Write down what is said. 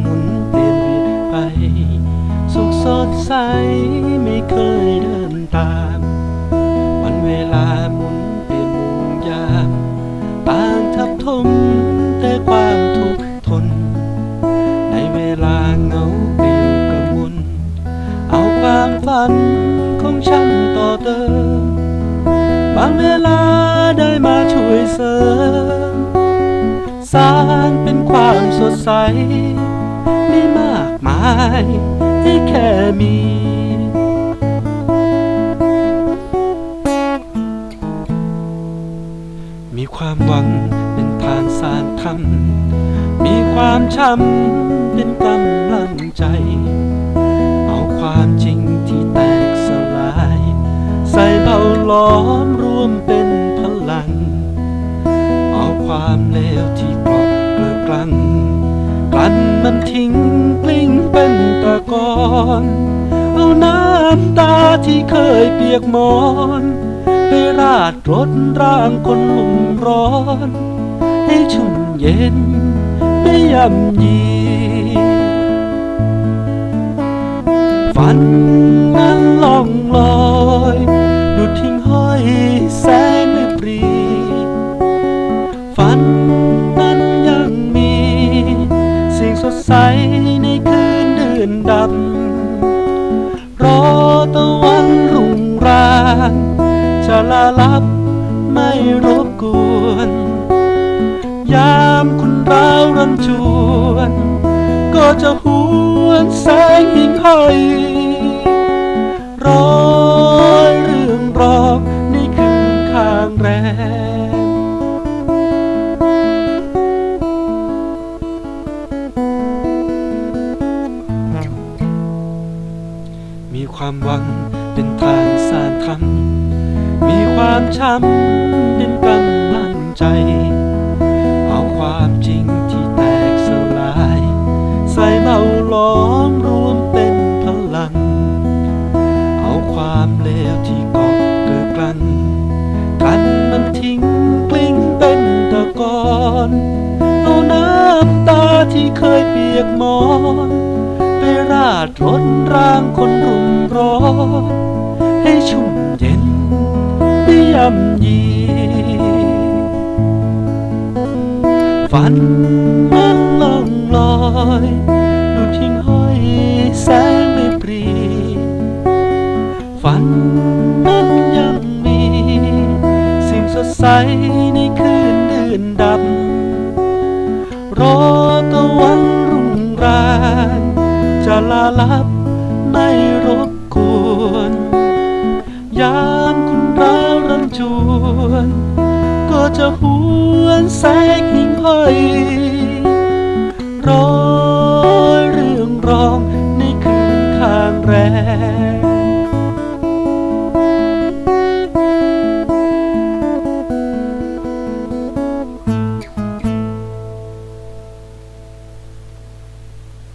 หมุนเปลี่ยนเวียนไป สุขสดใสไม่เคยเดินตาม วันเวลาหมุนเปลี่ยนมุมยามต่างทับทมแต่ความทุกข์ทน ในเวลาเงาเปลี่ยวกังวลเอาความฝันของฉันต่อเติมบางเวลาได้มาช่วยเสริมสร้างเป็นความสดใส ไม่มากมายให้แค่มีมีความหวังเป็นทางสารทำมีความช้ำเป็นกำลังใจ เอาความจริงที่แตกสลาย ใส่เบาล้อมรวมเป็นพลัง เอาความเลวที่ันมันทิ้งกลิ้งเป็นตะกอนเอาน้ำตาที่เคยเปียกหมอนไปราดรถร่างคนหลุ่มร้อน ให้ชุ่มเย็นไม่ย่ำยีฝันนั้นล่องลอยาลับไม่รบกวน ยามคุณราวรันจวน ก็จะหวนแสงหิ่งห้อยร้อยเรื่องรอกในคืนข้างแรมมีความหวังเป็นทางสานทำมีความ ช้ำเป็นกำลังใจ เอาความจริงที่แตกสลาย ใส่เบาล้อมรวมเป็นพลัง เอาความเลวที่เกาะเกิดกลันกันมันทิ้งกลิ้งเป็นตะกอนเอาน้ำตาที่เคยเปียกมอนไปราดรถร่างคนรุมร้อนให้ชุ่ม ย่ำยี ฝันมันล่องลอยดูทิ้งห้อยแสงไม่ปรี ฝันนั้นยังมี สิ่งสดใสในคื จะหวนแสงหิ่งห้อยรอ